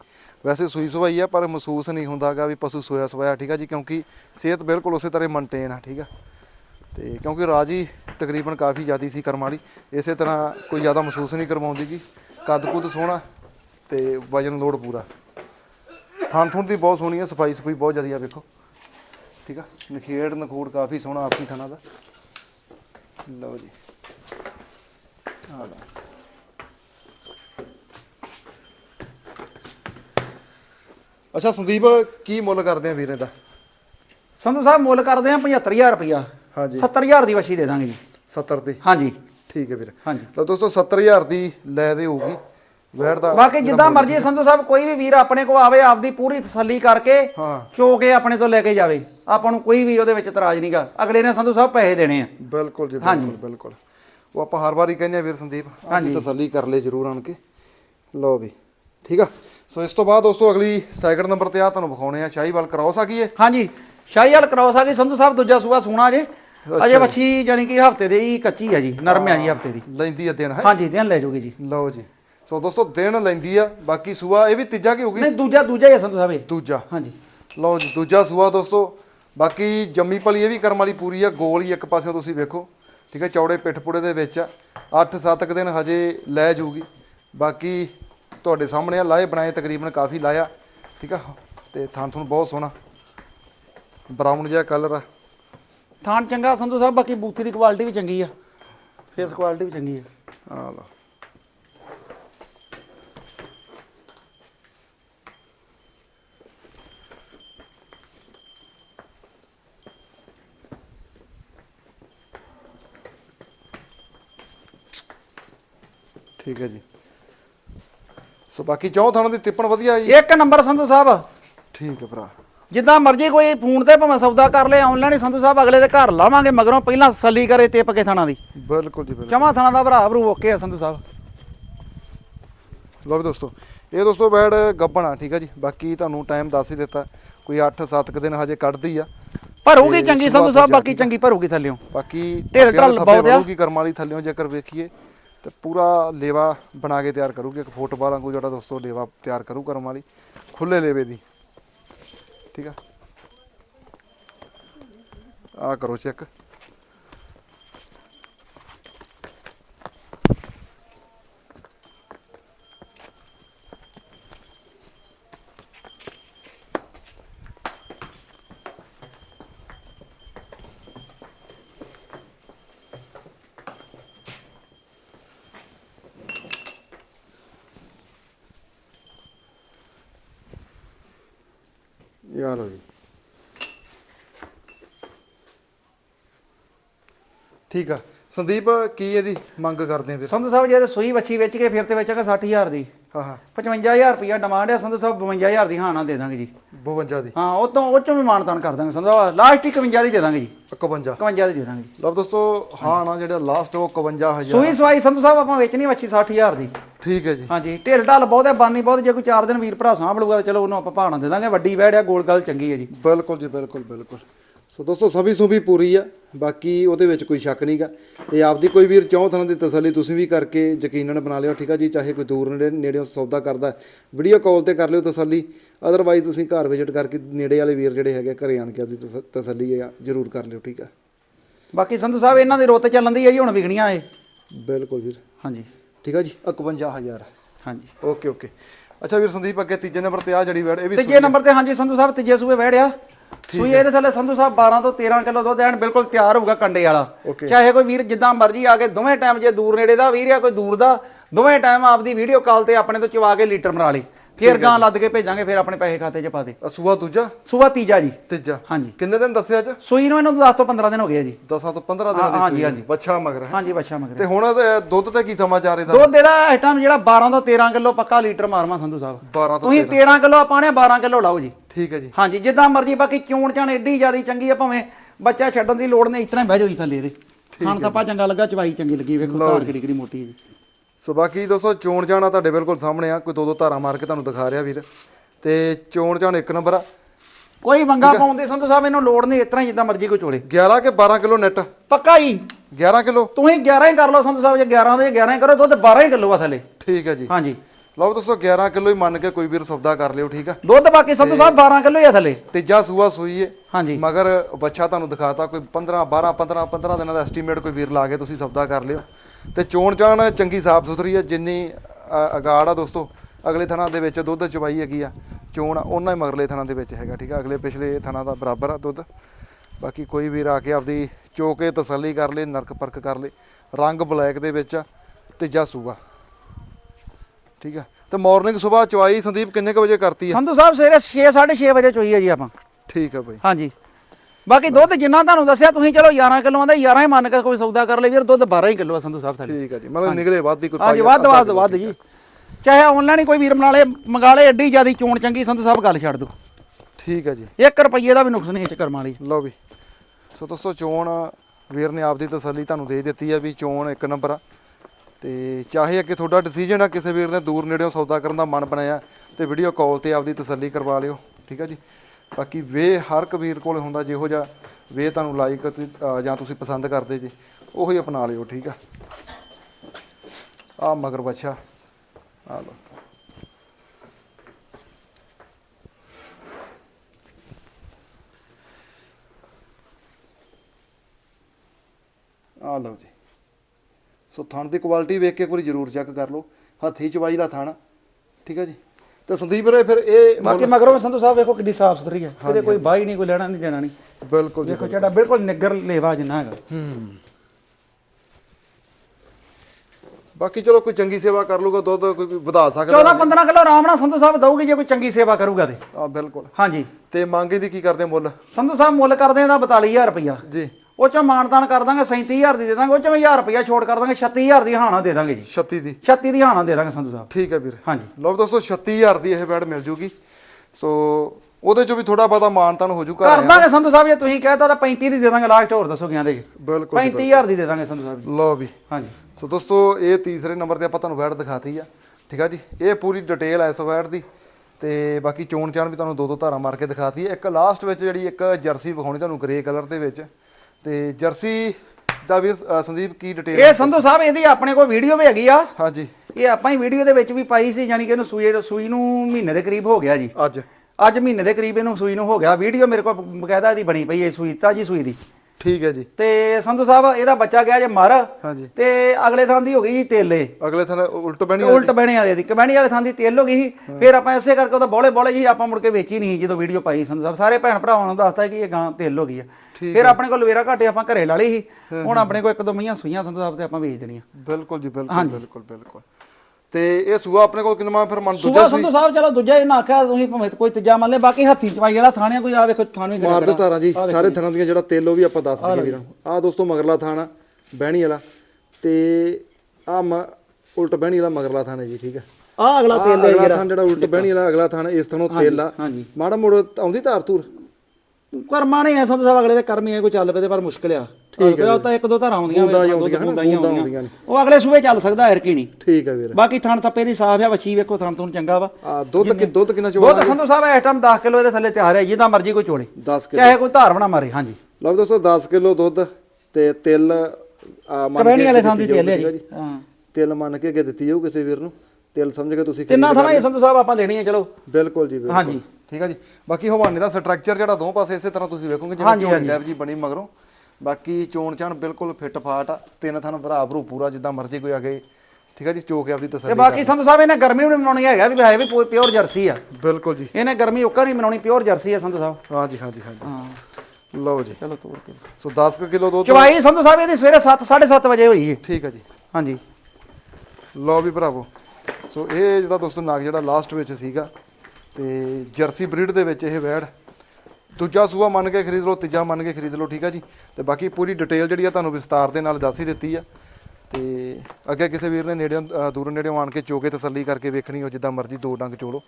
ਵੈਸੇ ਸੂਈ ਸਵਾਈ ਆ ਪਰ ਮਹਿਸੂਸ ਨਹੀਂ ਹੁੰਦਾਗਾ ਵੀ ਪਸ਼ੂ ਸੋਇਆ ਸਵਾਇਆ ਠੀਕ ਆ ਜੀ? ਕਿਉਂਕਿ ਸਿਹਤ ਬਿਲਕੁਲ ਉਸੇ ਤਰ੍ਹਾਂ ਮੇਨਟੇਨ ਆ ਠੀਕ ਆ? ਤੇ ਕਿਉਂਕਿ ਰਾਜੀ ਤਕਰੀਬਨ ਕਾਫੀ ਜ਼ਿਆਦੀ ਸੀ ਕਰਮ ਵਾਲੀ, ਇਸੇ ਤਰ੍ਹਾਂ ਕੋਈ ਜ਼ਿਆਦਾ ਮਹਿਸੂਸ ਨਹੀਂ ਕਰਵਾਉਂਦੀ ਗੀ। ਕੱਦ ਕੁੱਦ ਸੋਹਣਾ ਤੇ ਵਜਨ ਲੋਡ ਪੂਰਾ। ਥਣ ਥੁਣ ਦੀ ਬਹੁਤ ਸੋਹਣੀ ਹੈ, ਸਫ਼ਾਈ ਸਫ਼ਾਈ ਬਹੁਤ ਜ਼ਿਆਦੀ ਆ, ਵੇਖੋ। ਠੀਕ ਆ? ਨਖੇੜ ਨਖੂੜ ਕਾਫੀ ਸੋਹਣਾ ਆਪਸੀ ਥਣਾ ਦਾ। ਲਓ ਜੀ। ਆ ਲਓ। ਅੱਛਾ, ਸੰਦੀਪ, ਕੀ ਮੁੱਲ ਕਰਦੇ ਆ ਵੀਰੇ ਦਾ? ਸੰਧੂ ਸਾਹਿਬ, ਮੁੱਲ ਕਰਦੇ ਆ 75000 ਰੁਪਇਆ। ਹਾਂਜੀ। 70000 ਦੀ ਵਛੀ ਦੇ ਦਾਂਗੇ ਜੀ। 70 ਦੀ? ਹਾਂਜੀ। ਠੀਕ ਹੈ ਵੀਰੇ। ਹਾਂਜੀ। ਲਓ ਦੋਸਤੋ 70000 ਦੀ ਲੈ ਦੇ ਹੋਊਗੀ। ਵੈੜ ਦਾ ਬਾਕੀ ਜਿੱਦਾਂ ਮਰਜ਼ੀ ਸੰਧੂ ਸਾਹਿਬ ਕੋਈ ਵੀ ਵੀਰ ਆਪਣੇ ਕੋ ਆਵੇ ਆਪਦੀ ਪੂਰੀ ਤਸੱਲੀ ਕਰਕੇ ਹਾਂ। ਚੋ ਕੇ ਆਪਣੇ ਤੋਂ ਲੈ ਕੇ ਜਾਵੇ। ਆਪਾਂ ਨੂੰ ਕੋਈ ਵੀ ਉਹਦੇ ਵਿੱਚ ਇਤਰਾਜ਼ ਨਹੀਂਗਾ ਅਗਲੇ ਨੇ ਸੰਧੂ ਸਾਹਿਬ ਪੈਸੇ ਦੇਣੇ ਆ। ਬਿਲਕੁਲ ਜੀ ਬਿਲਕੁਲ ਬਿਲਕੁਲ। ਉਹ ਆਪਾਂ ਹਰ ਵਾਰੀ ਕਹਿੰਦੇ ਆ ਵੀਰ ਸੰਦੀਪ ਹਾਂਜੀ। ਤਸੱਲੀ ਕਰ ਲੈ ਜਰੂਰ ਆਣ ਕੇ। ਲਓ ਵੀ ਠੀਕ ਆ? ਸੋ ਇਸ ਤੋਂ ਬਾਅਦ ਦੋਸਤੋ ਅਗਲੀ ਸੈਕਿੰਡ ਨੰਬਰ ਤੇ ਆ ਤੁਹਾਨੂੰ ਵਿਖਾਉਣੇ ਆ। ਸ਼ਾਹੀਵਾਲ ਕਰਾਉ ਸਕੀਏ ਹਾਂਜੀ। ਸ਼ਾਹੀਵਾਲ ਕਰਾਉਸ ਆ ਗਈ ਸੰਧੂ ਸਾਹਿਬ ਦੂਜਾ ਸੂਆ ਸੋਣਾ ਜੇ। ਅਜੇ ਵੱਛੀ ਜਾਨੀ ਕਿ ਹਫ਼ਤੇ ਦੇ ਹੀ ਕੱਚੀ ਆ ਜੀ ਨਰਮ ਆ ਜੀ ਹਫ਼ਤੇ ਦੀ। ਲੈਂਦੀ ਆ ਦਿਨ ਹੈ। ਹਾਂਜੀ ਦਿਨ ਲੈ ਜਾਓਗੇ ਜੀ। ਲਓ ਜੀ। ਸੋ ਦੋਸਤੋ ਦਿਨ ਲੈਂਦੀ ਆ ਬਾਕੀ ਸੂਆ ਇਹ ਵੀ ਤੀਜਾ ਕੀ ਹੋਊਗੀ ਨਹੀਂ ਦੂਜਾ ਦੂਜਾ ਹੀ ਆ ਸੰਧੂ ਸਾਹਿਬ ਇਹ। ਦੂਜਾ। ਹਾਂਜੀ। ਲਓ ਜੀ ਦੂਜਾ ਸੂਆ ਦੋਸਤੋ ਬਾਕੀ ਜੰਮੀ ਪਲੀ ਇਹ ਵੀ ਕਰਮ ਵਾਲੀ ਪੂਰੀ ਆ ਗੋਲ ਹੀ ਇੱਕ ਪਾਸੇ ਤੁਸੀਂ ਵੇਖੋ। ਠੀਕ ਹੈ ਚੌੜੇ ਪਿੱਠ ਪੁੜੇ ਦੇ ਵਿੱਚ ਆ। 8-7 ਕੁ ਦਿਨ ਹਜੇ ਲੈ ਜੂਗੀ। ਬਾਕੀ ਤੁਹਾਡੇ ਸਾਹਮਣੇ ਆ ਲਾਏ ਬਣਾਏ ਤਕਰੀਬਨ ਕਾਫੀ ਲਾਇਆ। ਠੀਕ ਆ ਤੇ ਥਾਂ ਥੁਣ ਬਹੁਤ ਸੋਹਣਾ। ਬਰਾਊਨ ਜਿਹਾ ਕਲਰ ਆ। ਥਾਣ ਚੰਗਾ ਸੰਧੂ ਸਾਹਿਬ ਬਾਕੀ ਬੂਥੀ ਦੀ ਕੁਆਲਿਟੀ ਵੀ ਚੰਗੀ ਆ। ਫੇਸ ਕੁਆਲਿਟੀ ਵੀ ਚੰਗੀ ਆ। ਆ ਲਓ। ਠੀਕ ਹੈ ਜੀ। ਸੋ ਬਾਕੀ ਚੌਂ ਥਾਣਾ ਦੀ ਤਿੱਪਣ ਵਧੀਆ ਜੀ। ਇੱਕ ਨੰਬਰ ਸੰਧੂ ਸਾਹਿਬ। ਠੀਕ ਹੈ ਭਰਾ। ਜਿੱਦਾਂ ਮਰਜ਼ੀ ਕੋਈ ਫੋਨ ਤੇ ਭਾਵੇਂ ਸੌਦਾ ਕਰ ਲੈ ਆਨਲਾਈਨ ਹੀ ਸੰਧੂ ਸਾਹਿਬ ਅਗਲੇ ਦੇ ਘਰ ਲਾਵਾਂਗੇ ਮਗਰੋਂ ਪਹਿਲਾਂ ਸੱਲੀ ਕਰੇ ਟਿਪ ਕੇ ਥਾਣਾ ਦੀ। ਬਿਲਕੁਲ ਜੀ ਬਿਲਕੁਲ। ਚਮਾ ਥਾਣਾ ਦਾ ਭਰਾ ਭਰੂ ਓਕੇ ਆ ਸੰਧੂ ਸਾਹਿਬ। ਲਓ ਵੀ ਦੋਸਤੋ ਇਹ ਦੋਸਤੋ ਬੈਡ ਗੱਬਣ ਠੀਕ ਆ ਜੀ। ਬਾਕੀ ਤੁਹਾਨੂੰ ਟਾਈਮ ਦੱਸ ਹੀ ਦਿੱਤਾ ਕੋਈ 8-7 ਕੁ ਦਿਨ ਹਜੇ ਕੱਢਦੀ ਆ। ਭਰੂਗੀ ਤੇ ਚੰਗੀ ਸੰਧੂ ਤੋਂ ਸਾਹਿਬ ਬਾਕੀ ਚੰਗੀ ਭਰੂਗੀ ਥੱਲਿਓਂ। ਬਾਕੀ ਢਿੱਲ ਢੱਲ ਬਹੁਤ ਆ। ਵਧੂਗੀ ਕਰਮ ਵਾਲੀ ਥੱਲਿਓਂ ਜੇਕਰ ਵੇਖੀਏ ਤੇ ਪੂਰਾ ਲੇਵਾ ਬਣਾ ਕੇ ਤਿਆਰ ਕਰੂਗੀ। ਇੱਕ ਫੁੱਟਬਾਲ ਵਾਂਗੂ ਜਿਹੜਾ ਦੋਸਤੋ ਲੇਵਾ ਤਿਆਰ ਕਰੂ ਕਰਮ ਵਾਲੀ ਖੁੱਲੇ ਲੇਵੇ ਦੀ। ਠੀਕ ਆ। ਆ ਕਰੋ ਚੈੱਕ। ਯਾਰ ਜੀ ਠੀਕ ਆ। ਸੰਦੀਪ, ਕੀ ਇਹਦੀ ਮੰਗ ਕਰਦੇ ਆ ਫਿਰ? ਸੰਧੂ ਸਾਹਿਬ, ਜੇ ਤੇ ਸੂਈ ਬੱਚੀ ਵੇਚ ਕੇ ਫਿਰ ਤੇ ਵੇਚਾਂਗੇ 60000 ਦੀ। ਹਾਂ ਹਾਂ। 55000 ਰੁਪਇਆ ਡਿਮਾਂਡ ਹੈ ਸੰਧੂ ਸਾਹਿਬ 52000 ਦੀ ਹਾਂ ਨਾ ਦੇ ਦਾਂਗੇ ਜੀ। 52 ਦੀ। ਹਾਂ ਉਹ ਤੋਂ ਉਹ ਚੋਂ ਵੀ ਮਾਨਤਾਨ ਕਰ ਦਾਂਗੇ ਸੰਧੂ ਸਾਹਿਬ। ਲਾਸਟ ਹੀ 51 ਦੀ ਦੇ ਦਾਂਗੇ ਜੀ। 51 51 ਦੀ ਦੇ ਦਾਂਗੇ ਲਓ ਦੋਸਤੋ ਹਾਂ ਨਾ ਜਿਹੜਾ ਲਾਸਟ ਉਹ 51000 ਸੂਈ ਸਵਾਈ ਸੰਧੂ ਸਾਹਿਬ ਆਪਾਂ ਵੇਚਣੀ ਵੱਛੀ 60000 ਦੀ। ਠੀਕ ਹੈ ਜੀ। ਹਾਂਜੀ ਢਿੱਲ ਢੱਲ ਬਹੁਤ ਹੈ ਬਾਨੀ ਬਹੁਤ ਜੇ ਕੋਈ 4 ਦਿਨ ਵੀਰ ਭਰਾ ਸਾਂਭ ਲੂਗਾ ਤਾਂ ਚਲੋ ਉਹਨੂੰ ਆਪਾਂ ਭਾਣਾ ਦੇ ਦਾਂਗੇ। ਵੱਡੀ ਵੈੜ ਗੋਲ ਗੱਲ ਚੰਗੀ ਹੈ ਜੀ। ਬਿਲਕੁਲ ਜੀ ਬਿਲਕੁਲ ਬਿਲਕੁਲ। ਸੋ ਦੋਸਤੋ ਸਭੀ ਸੁਭੀ ਪੂਰੀ ਆ ਬਾਕੀ ਉਹਦੇ ਵਿੱਚ ਕੋਈ ਸ਼ੱਕ ਨਹੀਂਗਾ ਤੇ ਆਪਦੀ ਕੋਈ ਵੀਰ ਚੌਂ ਥਾਂ ਦੀ ਤਸੱਲੀ ਤੁਸੀਂ ਵੀ ਕਰਕੇ ਯਕੀਨਨ ਬਣਾ ਲਿਓ ਠੀਕ ਆ ਜੀ? ਚਾਹੇ ਕੋਈ ਦੂਰ ਨੇੜੇ ਨੇੜਿਓਂ ਸੌਦਾ ਕਰਦਾ ਵੀਡੀਓ ਕਾਲ ਤੇ ਕਰ ਲਿਓ ਤਸੱਲੀ। ਅਦਰਵਾਈਜ਼ ਤੁਸੀਂ ਘਰ ਵਿਜ਼ਿਟ ਕਰਕੇ ਨੇੜੇ ਵਾਲੇ ਵੀਰ ਜਿਹੜੇ ਹੈਗੇ ਘਰੇ ਆਣ ਕੇ ਆਪਦੀ ਤਸ- ਤਸੱਲੀ ਆ ਜ਼ਰੂਰ ਕਰ ਲਿਓ ਠੀਕ ਆ? ਬਾਕੀ ਸੰਧੂ ਸਾਹਿਬ ਇਹਨਾਂ ਦੀ ਰੁੱਤ ਚੱਲਣ ਦੀ ਹੈ ਜੀ ਹੁਣ ਵਿਕਣੀਆਂ ਇਹ। ਬਿਲਕੁਲ ਵੀਰ। ਹਾਂਜੀ। ਠੀਕ ਆ ਜੀ? 51000 ਹਾਂਜੀ। Okay okay. ਅੱਛਾ ਵੀਰ ਸੰਦੀਪ ਅੱਗੇ ਤੀਜੇ ਨੰਬਰ ਤੇ ਆ ਜੜੀ ਵੈੜ ਇਹ ਵੀ ਤੀਜੇ ਨੰਬਰ ਤੇ ਹਾਂਜੀ ਸੰਧੂ ਸਾਹਿਬ ਤੀਜੇ ਸੂਏ ਵੜਿਆ ਸੂਈ ਇਹਦੇ ਥੱਲੇ ਸੰਧੂ ਸਾਹਿਬ 12 ਤੋਂ 13 ਕਿਲੋ ਦੁੱਧ ਐਨ ਬਿਲਕੁਲ ਤਿਆਰ ਹੋਊਗਾ ਕੰਡੇ ਵਾਲਾ. ਚਾਹੇ ਕੋਈ ਵੀਰ ਜਿੱਦਾਂ ਮਰਜ਼ੀ ਆ ਕੇ ਦੋਵੇਂ ਟਾਈਮ ਜੇ ਦੂਰ ਨੇੜੇ ਦਾ ਵੀਰ ਆ ਕੋਈ ਦੂਰ ਦਾ ਦੋਵੇਂ ਟਾਈਮ ਆਪਦੀ ਵੀਡੀਓ ਕਾਲ ਤੇ ਆਪਣੇ ਤੋਂ ਚਵਾ ਕੇ ਲੀਟਰ ਮਰਾ ਲਈ ਫਿਰ ਗਾਂ ਲੱਦ ਕੇ ਭੇਜਾਂਗੇ ਫਿਰ ਆਪਣੇ ਪੈਸੇ ਖਾਤੇ 'ਚ ਪਾ ਦੇ। ਸੂਆ ਦੂਜਾ ਸੂਆ ਤੀਜਾ ਜੀ। ਤੀਜਾ। ਹਾਂਜੀ। ਕਿੰਨੇ ਦਿਨ ਦੱਸਿਆ ਚ ਸੂਈ ਨੂੰ ਇਹਨਾਂ ਨੂੰ 10 ਤੋਂ 15 ਦਿਨ ਹੋ ਗਏ ਜੀ। 10 ਤੋਂ 15 ਦਿਨ ਦੀ ਹਾਂਜੀ, ਸੂਈ ਹਾਂਜੀ। ਬੱਚਾ ਮਗਰ ਹੈ। ਹਾਂਜੀ ਬੱਚਾ ਮਗਰ ਤੇ ਹੁਣ ਇਹਦੇ ਦੁੱਧ ਤੇ ਕੀ ਸਮਾਚਾਰ ਇਹਦਾ? ਦੁੱਧ ਇਹਦਾ ਇਸ ਟਾਈਮ ਜਿਹੜਾ 12 ਤੋਂ 13 ਕਿਲੋ ਪੱਕਾ ਲੀਟਰ ਮਾਰਵਾ ਸੰਧੂ ਸਾਹਿਬ। 12 ਤੋਂ ਤੁਸੀਂ 13 ਕਿਲੋ ਆਪਾਂ ਨੇ 12 ਕਿਲੋ ਲਾਓ ਜੀ। ਠੀਕ ਹੈ ਜੀ। ਹਾਂਜੀ ਜਿੱਦਾਂ ਮਰਜ਼ੀ ਬਾਕੀ ਚੋਣ ਚਾਣ ਏਡੀ ਜਿਆਦੀ ਚੰਗੀ ਆ ਭਾਵੇਂ ਬੱਚਾ ਛੱਡਣ ਦੀ ਲੋੜ ਨਹੀਂ ਇਤਨਾ ਬਹਿ ਜਾਓ ਜੀ ਥੱਲੇ ਇਹਦੇ। ਖਾਣ ਤਾਂ ਪਾ ਚੰਗਾ ਲੱਗਾ ਚਵਾਈ ਚੰਗੀ ਲੱਗੀ ਵੇਖੋ ਧਾਰ ਕਿਹੜੀ ਕਿਹੜੀ ਮੋਟੀ ਹੈ ਜੀ। ਸੋ ਬਾਕੀ ਦੋਸਤੋ ਚੋਣ ਜਾਣਾ ਤੁਹਾਡੇ ਬਿਲਕੁਲ ਸਾਹਮਣੇ ਆ। ਕੋਈ ਦੋ ਦੋ ਧਾਰਾਂ ਮਾਰ ਕੇ ਤੁਹਾਨੂੰ ਦਿਖਾ ਰਿਹਾ ਵੀਰ। ਤੇ ਚੋਣ ਜਾਣ ਇੱਕ ਨੰਬਰ ਆ। ਕੋਈ ਮੰਗਾ ਪਾਉਂਦੇ ਸੰਧੂ ਸਾਹਿਬ ਇਹਨੂੰ ਲੋੜ ਨਹੀਂ ਇਤਨਾ ਜਿੱਦਾਂ ਮਰਜ਼ੀ ਕੋਈ ਚੋਲੇ। 11 ਕੇ 12 ਕਿਲੋ ਨੈਟ ਪੱਕਾ ਜੀ। 11 ਕਿਲੋ। ਤੁਸੀਂ 11 ਹੀ ਕਰ ਲਓ ਸੰਧੂ ਸਾਹਿਬ ਜੇ 11 ਦੇ 11 ਹੀ ਕਰੋ ਦੁੱਧ 12 ਹੀ ਕਿਲੋ ਆ ਥੱਲੇ। ਠੀਕ ਹੈ ਜੀ। ਹਾਂਜੀ। ਲਓ ਦੋਸਤੋ 11 ਕਿਲੋ ਹੀ ਮੰਨ ਕੇ ਕੋਈ ਵੀਰ ਸੌਦਾ ਕਰ ਲਿਓ ਠੀਕ ਆ। ਦੁੱਧ ਬਾਕੀ ਸੰਧੂ ਸਾਹਿਬ 12 ਕਿਲੋ ਹੀ ਆ ਥੱਲੇ। ਤੀਜਾ ਸੂਆ ਸੂਈ ਏ ਹਾਂਜੀ। ਮਗਰ ਬੱਚਾ ਤੁਹਾਨੂੰ ਦਿਖਾਤਾ ਕੋਈ 15 12 15 15 ਦਿਨਾਂ ਦਾ ਐਸਟੀਮੇਟ ਕੋਈ ਵੀਰ ਲਾ ਕੇ ਤੁਸੀਂ ਸੌਦਾ ਕਰ ਲਿਓ। ਤੇ ਚੋਣ ਚਾਣ ਚੰਗੀ ਸਾਫ਼ ਸੁਥਰੀ ਹੈ ਜਿੰਨੀ ਅਗਾੜ ਆ ਦੋਸਤੋ। ਅਗਲੇ ਥਣਾ ਦੇ ਵਿੱਚ ਦੁੱਧ ਚਵਾਈ ਹੈਗੀ ਆ ਚੋਣ ਉਹਨਾਂ ਹੀ ਮਗਰਲੇ ਥਣਾ ਦੇ ਵਿੱਚ ਹੈਗਾ ਠੀਕ ਆ? ਅਗਲੇ ਪਿਛਲੇ ਥਣਾ ਦਾ ਬਰਾਬਰ ਆ ਦੁੱਧ। ਬਾਕੀ ਕੋਈ ਵੀਰ ਆ ਕੇ ਆਪਦੀ ਚੋ ਕੇ ਤਸੱਲੀ ਕਰ ਲੇ ਨਰਕ ਪਰਖ ਕਰ ਲੇ ਰੰਗ ਬਲੈਕ ਦੇ ਵਿੱਚ ਆ ਤੀਜਾ ਸੂਆ ਠੀਕ ਆ? ਤੇ ਮਾਰਨਿੰਗ ਸਵੇਰ ਚਵਾਈ ਸੰਦੀਪ ਕਿੰਨੇ ਕੁ ਵਜੇ ਕਰਤੀ ਆ? ਸੰਧੂ ਸਾਹਿਬ ਸਵੇਰੇ 6 6:30 ਵਜੇ ਚੋਈ ਹੈ ਜੀ ਆਪਾਂ। ਠੀਕ ਆ ਬਾਈ। ਹਾਂਜੀ। ਬਾਕੀ ਦੁੱਧ ਜਿੰਨਾ ਤੁਹਾਨੂੰ ਦੱਸਿਆ ਤੁਸੀਂ ਚਲੋ 11 ਕਿਲੋ ਆਂਦਾ 11 ਹੀ ਮੰਨ ਕੇ ਕੋਈ ਸੌਦਾ ਕਰ ਲੈ ਵੀਰ ਦੁੱਧ 12 ਹੀ ਕਿਲੋ ਆ ਸੰਧੂ ਸਾਹਿਬ ਥੱਲੇ। ਠੀਕ ਆ ਜੀ ਮਤਲਬ ਨਿਕਲੇ ਵੱਧ ਦੀ ਕੋਈ ਹਾਂਜੀ ਵੱਧ ਵੱਧ ਵੱਧ ਜੀ। ਚਾਹੇ ਆਨਲਾਈਨ ਹੀ ਕੋਈ ਵੀਰ ਬਣਾ ਲੇ ਮੰਗਾ ਲੇ ਐਡੀ ਜਿਆਦੀ ਚੋਣ ਚੰਗੀ ਸੰਧੂ ਸਾਹਿਬ ਗੱਲ ਛੱਡ ਦੋ ਠੀਕ ਆ ਜੀ। 1 ਰੁਪਈਏ ਦਾ ਵੀ ਨੁਕਸ ਨਹੀਂ ਇਹ ਚ ਕਰਮ ਵਾਲੀ। ਲਓ ਵੀ। ਸੋ ਦੋਸਤੋ ਚੋਣ ਵੀਰ ਨੇ ਆਪਦੀ ਤਸੱਲੀ ਤੁਹਾਨੂੰ ਦੇ ਦਿੱਤੀ ਆ ਵੀ ਚੋਣ ਇੱਕ ਨੰਬਰ ਆ। ਤੇ ਚਾਹੇ ਅੱਗੇ ਤੁਹਾਡਾ ਡਿਸੀਜਨ ਆ ਕਿਸੇ ਵੀਰ ਨੇ ਦੂਰ ਨੇੜਿਓਂ ਸੌਦਾ ਕਰਨ ਦਾ ਮਨ ਬਣਾਇਆ ਤੇ ਵੀਡੀਓ ਕਾਲ ਤੇ ਆਪਦੀ ਤਸੱਲੀ ਕਰਵਾ ਲਿਓ। ਠੀਕ ਆ ਜੀ? ਬਾਕੀ ਵੇ ਹਰ ਕਬੀਰ ਕੋਲ ਹੁੰਦਾ ਜਿਹੋ ਜਿਹਾ ਵੇ ਤੁਹਾਨੂੰ ਲਾਈਕ ਜਾਂ ਤੁਸੀਂ ਪਸੰਦ ਕਰਦੇ ਜੀ, ਉਹੀ ਅਪਣਾ ਲਿਓ, ਠੀਕ ਆ? ਆ ਮਗਰ ਬੱਚਾ। ਆ ਲਓ। ਆ ਲਓ ਜੀ। ਸੋ ਥਣ ਦੀ ਕੁਆਲਿਟੀ ਵੇਖ ਕੇ ਇੱਕ ਵਾਰੀ ਜ਼ਰੂਰ ਚੈੱਕ ਕਰ ਲਓ। ਹੱਥੀ ਚਵਾਈ ਦਾ ਥਣ, ਠੀਕ ਹੈ ਜੀ? ਤੇ ਸੰਦੀਪ ਵੀਰੇ ਫਿਰ ਇਹ ਬਾਕੀ ਮਗਰੋਂ ਸੰਧੂ ਸਾਹਿਬ ਵੇਖੋ ਕਿੰਨੀ ਸਾਫ਼ ਸੁਥਰੀ ਹੈ। ਕਿਤੇ ਕੋਈ ਬਾਈ ਨਹੀਂ ਕੋਈ ਲੈਣਾ ਨਹੀਂ ਦੇਣਾ ਨਹੀਂ। ਬਿਲਕੁਲ ਜੀ ਦੇਖੋ ਜਿਹੜਾ ਬਿਲਕੁਲ ਨਿੱਗਰ ਲੇਵਾ ਜਿੰਨਾ ਹੈਗਾ। ਬਾਕੀ ਚਲੋ ਕੋਈ ਚੰਗੀ ਸੇਵਾ ਕਰ ਲੂਗਾ ਦੁੱਧ ਕੋਈ ਕੋਈ ਵਧਾ ਸਕਦਾ। 14 15 ਕਿਲੋ ਆਰਾਮ ਨਾਲ ਸੰਧੂ ਸਾਹਿਬ ਦਊਗੀ ਜੇ ਕੋਈ ਚੰਗੀ ਸੇਵਾ ਕਰੂਗਾ ਤੇ। ਆ ਬਿਲਕੁਲ। ਹਾਂਜੀ। ਤੇ ਮੰਗ ਦੀ ਕੀ ਕਰਦੇ ਮੁੱਲ? ਸੰਧੂ ਸਾਹਿਬ ਮੁੱਲ ਕਰਦੇ ਆ ਦਾ 42000 ਰੁਪਇਆ ਜੀ। ਉਹ ਚ ਮਾਨਦਾਨ ਕਰ ਦਾਂਗੇ 37000 ਦੀ ਦੇ ਦਾਂਗੇ ਉਹ ਚ 1000 ਰੁਪਇਆ ਛੋੜ ਕਰ ਦਾਂਗੇ 36000 ਦੀ ਹਾਣਾ ਦੇ ਦਾਂਗੇ ਜੀ। 36 ਦੀ। 36 ਦੀ ਹਾਣਾ ਦੇ ਦਾਂਗੇ ਸੰਧੂ ਸਾਹਿਬ। ਠੀਕ ਹੈ ਵੀਰ। ਹਾਂਜੀ। ਲਓ ਦੋਸਤੋ 36000 ਦੀ ਇਹ ਬੈਡ ਮਿਲ ਜੂਗੀ। ਸੋ ਉਹਦੇ ਚੋਂ ਵੀ ਥੋੜਾ ਬਹੁਤਾ ਮਾਨਤਾਨ ਹੋ ਜੂ ਕਰ ਦਾਂਗੇ ਸੰਧੂ ਸਾਹਿਬ ਜੇ ਤੁਸੀਂ ਕਹਿਤਾ ਤਾਂ 35 ਦੀ ਦੇ ਦਾਂਗੇ ਲਾਸਟ ਹੋਰ ਦੱਸੋ ਕਿਆਂ ਦੇ ਜੀ। ਬਿਲਕੁਲ 35000 ਦੀ ਦੇ ਦਾਂਗੇ ਸੰਧੂ ਸਾਹਿਬ ਜੀ। ਲਓ ਵੀ। ਹਾਂਜੀ। ਸੋ ਦੋਸਤੋ ਇਹ ਤੀਸਰੇ ਨੰਬਰ ਤੇ ਆਪਾਂ ਤੁਹਾਨੂੰ ਵੈਟ ਦਿਖਾਤੀ ਆ। ਠੀਕ ਆ ਜੀ? ਇਹ ਪੂਰੀ ਡਿਟੇਲ ਐ ਇਸ ਵੈਟ ਦੀ। ਤੇ ਬਾਕੀ ਚੋਣ ਚਾਣ ਵੀ ਤੁਹਾਨੂੰ ਦੋ ਦੋ ਧਾਰਾਂ ਮਾਰ ਕੇ ਦਿਖਾਤੀ ਇੱਕ ਲਾਸਟ ਵਿੱਚ ਜਿਹੜੀ ਇੱਕ ਜਰਸੀ ਵਿਖਾਉਣੀ ਤੁਹਾਨੂੰ ਗ੍ਰੇ ਕਲਰ ਦੇ ਵਿੱਚ। ਤੇ ਜਰਸੀ ਦਾ ਵੀ ਅ, ਸੰਦੀਪ ਕੀ ਡਿਟੇਲ ਇਹ ਸੰਧੂ ਸਾਹਿਬ ਇਹਦੀ ਆਪਣੇ ਕੋਲ ਵੀਡੀਓ ਵੀ ਹੈਗੀ ਆ। ਹਾਂਜੀ। ਇਹ ਆਪਾਂ ਹੀ ਵੀਡੀਓ ਦੇ ਵਿੱਚ ਵੀ ਪਾਈ ਸੀ ਯਾਨੀ ਕਿ ਇਹਨੂੰ ਸੂਈ ਸੂਈ ਨੂੰ ਮਹੀਨੇ ਦੇ ਕਰੀਬ ਹੋ ਗਿਆ ਜੀ। ਅੱਜ। ਅੱਜ ਮਹੀਨੇ ਦੇ ਕਰੀਬ ਇਹਨੂੰ ਸੂਈ ਨੂੰ ਹੋ ਗਿਆ। ਵੀਡੀਓ ਮੇਰੇ ਕੋਲ ਬਕਾਇਦਾ ਇਹਦੀ ਬਣੀ ਪਈ ਹੈ ਸੂਈ ਤਾਜੀ ਸੂਈ ਦੀ। ਠੀਕ ਹੈ ਜੀ। ਤੇ ਸੰਧੂ ਸਾਹਿਬ ਇਹਦਾ ਬੱਚਾ ਗਿਆ ਜੇ ਮਰ ਹਾਂਜੀ। ਤੇ ਅਗਲੇ ਥਾਂ ਦੀ ਹੋ ਗਈ ਜੀ ਤੇਲੇ। ਅਗਲੇ ਥਾਂ ਉਲਟ ਬਣੀ ਉਲਟ ਬਹਿਣੇ ਵਾਲੇ ਦੀ ਕਬਹਿਣੀ ਵਾਲੇ ਥਾਂ ਦੀ ਤੇਲ ਹੋ ਗਈ ਫਿਰ ਆਪਾਂ ਐਸੇ ਕਰਕੇ ਉਹਦਾ ਬੋਲੇ ਬੋਲੇ ਜੀ ਆਪਾਂ ਮੁੜ ਕੇ ਵੇਚੀ ਨਹੀਂ ਜਦੋਂ ਵੀਡੀਓ ਪਾਈ ਸੰਧੂ ਸਾਹਿਬ। ਸਾਰੇ ਭੈਣ ਭਰਾਵਾਂ ਨੂੰ ਦੱਸਤਾ ਕਿ ਇਹ ਗਾਂ ਤੇਲ ਹੋ ਗਈ ਆ। ਫਿਰ ਆਪਣੇ ਕੋਲ ਵੇਰਾ ਘਾਟੇ ਆਪਾਂ ਘਰੇ ਲਾ ਲਈ ਸੀ। ਹੁਣ ਆਪਣੇ ਕੋਲ ਇੱਕ ਦੋ ਮਈਆਂ ਸੂਈਆਂ ਸੰਧੂ ਸਾਹਿਬ ਤੇ ਆਪਾਂ ਵੇਚ ਦੇਣੀਆਂ ਬਿਲਕੁਲ ਜੀ ਬਿਲਕੁਲ ਬਿਲਕੁਲ ਬਿਲਕੁਲ। ਤੇ ਇਹ ਸੂਆ ਆਪਣੇ ਕੋਲ ਕਿੰਨਾ ਫਿਰ ਮਨ ਦੂਜਾ ਸੂਆ ਸੰਧੂ ਸਾਹਿਬ ਚਲੋ ਦੂਜਾ ਇਹ ਨਾ ਆਖਿਆ ਤੁਸੀਂ ਭਾਵੇਂ ਕੋਈ ਤੀਜਾ ਮੰਨ ਲੈ ਬਾਕੀ ਹੱਥੀ ਚਵਾਈ ਜਿਹੜਾ ਥਾਣਿਆ ਕੋਈ ਆ ਵੇਖੋ ਥਾਣ ਮਾਰ ਦਿਓ ਧਾਰਾਂ ਜੀ ਸਾਰੇ ਥਣਾਂ ਦੀਆਂ ਜਿਹੜਾ ਤੇਲ ਵੀ ਆਪਾਂ ਦੱਸ ਦਈਏ ਵੀਰਾਂ। ਨੂੰ ਆਹ ਦੋਸਤੋ ਮਗਰਲਾ ਥਾਣਾ ਬਹਿਣੀ ਵਾਲਾ। ਤੇ ਆ ਉਲਟ ਬਹਿਣੀ ਵਾਲਾ ਮਗਰਲਾ ਥਾਣਾ ਜੀ ਠੀਕ ਹੈ ਆ ਅਗਲਾ ਆਹ ਅਗਲਾ ਥਾਂ ਜਿਹੜਾ ਉਲਟ ਬਹਿਣੀ ਵਾਲਾ ਅਗਲਾ ਥਾਣਾ ਇਸ ਥਾਣੋਂ ਤੇਲ ਆ। ਮਾੜਾ ਮੋੜ ਆਉਂਦੀ ਧਾਰ ਧੂਰ? ਕਰਮਾ ਨੇ ਐ ਸੰਧੂ ਸਾਹਿਬ ਅਗਲੇ ਦੇ ਕਰਮ ਹੀ ਐ ਕੋਈ ਚੱਲ ਪਏ ਤੇ ਪਰ ਮੁਸ਼ਕਿਲ ਆ। ਠੀਕ ਹੈ ਉਹ ਤਾਂ ਇੱਕ ਦੋ ਧਾਰਾਂ ਆਉਂਦੀਆਂ ਬੂੰਦਾਂ ਹੀ ਦੋ- ਆਉਂਦੀਆਂ, ਹੀ ਆਉਂਦੀਆਂ। ਉਹ ਅਗਲੇ ਸੂਬੇ ਚੱਲ ਸਕਦਾ ਐਰ ਕੀ ਨਹੀਂ। ਠੀਕ ਹੈ ਵੀਰ। ਬਾਕੀ ਥਣ ਤੱਪੇ ਦੀ ਸਾਫ਼ ਆ ਵੱਛੀ ਵੇਖੋ ਥਣ ਤੋਂ ਚੰਗਾ ਵਾ। ਆ ਦੁੱਧ ਕਿ ਦੁੱਧ ਕਿੰਨਾ ਚੋਣਾ ਦੁੱਧ ਸੰਧੂ ਸਾਹਿਬ ਇਸ ਟਾਈਮ 10 ਕਿਲੋ ਇਹਦੇ ਥੱਲੇ ਤਿਆਰ ਹੈ ਜਿਹਦਾ ਮਰਜ਼ੀ ਕੋਈ ਚੋਲੇ 10 ਕਿਲੋ। ਚਾਹੇ ਕੋਈ ਧਾਰ ਬਣਾ ਮਾਰੇ ਹਾਂਜੀ। ਲਓ ਦੋਸਤੋ 10 ਕਿਲੋ ਦੁੱਧ ਤੇ ਤਿਲ ਆ ਮੰਨ ਕਬੈਣੀ ਵਾਲੇ ਥਾਂ ਦੀ ਤੇਲ ਹੈ ਜੀ। ਹਾਂ। ਤਿਲ ਮੰਨ ਕੇ ਅੱਗੇ ਦਿੱਤੀ ਜਾਊ ਕਿਸੇ ਵੀਰ ਨੂੰ। ਤਿਲ ਸਮਝ ਕੇ ਤੁਸੀਂ ਖਰੀਦ ਥਾਂ ਇਹ ਸੰਧੂ ਸਾਹਿਬ ਆਪਾਂ ਲੈਣੀ ਹੈ ਚਲੋ। ਬਿਲਕੁਲ ਜੀ ਬਿਲਕੁਲ। ਹਾਂਜੀ। ਠੀਕ ਆ ਜੀ। ਬਾਕੀ ਹਵਾਨੇ ਦਾ ਸਟਰਕਚਰ ਜਿਹੜਾ ਦੋ ਪਾਸੇ ਇਸੇ ਤਰ੍ਹਾਂ ਤੁਸੀਂ ਵੇਖੋਗੇ ਹਾਂਜੀ, ਜਿਵੇਂ ਹਾਂਜੀ। ਟੈਬ ਜੀ ਬਣੀ ਮਗਰੋਂ। ਬਾਕੀ ਚੋਣ ਚਾਣ ਬਿਲਕੁਲ ਫਿੱਟ ਫਾਟ ਆ ਤਿੰਨ ਥਣ ਭਰਾ ਭਰੂ ਪੂਰਾ ਜਿੱਦਾਂ ਮਰਜ਼ੀ ਕੋਈ ਆ ਗਏ ਠੀਕ ਆ ਜੀ ਚੋ ਕੇ ਆਪਦੀ ਤੇ ਤਸੱਲੀ ਬਾਕੀ ਸੰਧੂ ਸਾਹਿਬ ਇਹਨੇ ਗਰਮੀ ਵੀ ਨਹੀਂ ਮਨਾਉਣੀ ਹੈਗਾ ਵੀ ਹੈ ਵੀ ਪਿਓਰ ਜਰਸੀ ਆ। ਬਿਲਕੁਲ ਜੀ। ਇਹਨੇ ਗਰਮੀ ਉੱਕਾ ਨਹੀਂ ਮਨਾਉਣੀ ਪਿਓਰ ਜਰਸੀ ਆ ਸੰਧੂ ਸਾਹਿਬ। ਹਾਂਜੀ ਹਾਂਜੀ ਹਾਂਜੀ ਹਾਂ ਲਓ ਜੀ। ਚਲੋ ਤੋੜ ਕੇ। ਸੋ 10 ਕਿਲੋ ਦੁੱਧ। ਚਵਾਈ ਸੰਧੂ ਸਾਹਿਬ ਇਹਦੀ ਸਵੇਰੇ 7 7:30 ਵਜੇ ਹੋਈ ਹੈ ਠੀਕ ਆ ਜੀ। ਹਾਂਜੀ। ਲਓ ਵੀ ਭਰਾਵੋ। ਸੋ ਇਹ ਜਿਹੜਾ ਦੋਸਤੋ ਨਾਗ ਜਿਹੜਾ ਲਾਸਟ ਵਿੱਚ ਸੀਗਾ ਤੇ ਜਰਸੀ ਬਰੀਡ ਦੇ ਵਿੱਚ ਇਹ ਵੈੜ। ਦੂਜਾ ਸੂਆ ਮੰਨ ਕੇ ਖਰੀਦ ਲਓ ਤੀਜਾ ਮੰਨ ਕੇ ਖਰੀਦ ਲਓ ਠੀਕ ਆ ਜੀ? ਤੇ ਬਾਕੀ ਪੂਰੀ ਡਿਟੇਲ ਜਿਹੜੀ ਆ ਤੁਹਾਨੂੰ ਵਿਸਤਾਰ ਦੇ ਨਾਲ ਦੱਸ ਹੀ ਦਿੱਤੀ ਆ। ਤੇ ਅੱਗੇ ਕਿਸੇ ਵੀਰ ਨੇ ਨੇੜਿਓਂ ਅ, ਦੂਰੋਂ ਨੇੜਿਓਂ ਆਣ ਕੇ ਚੋਕੇ ਤਸੱਲੀ ਕਰਕੇ ਵੇਖਣੀ ਹੋ ਜਿੱਦਾਂ ਮਰਜ਼ੀ ਦੋ ਡੰਗ ਚੋਲੋ।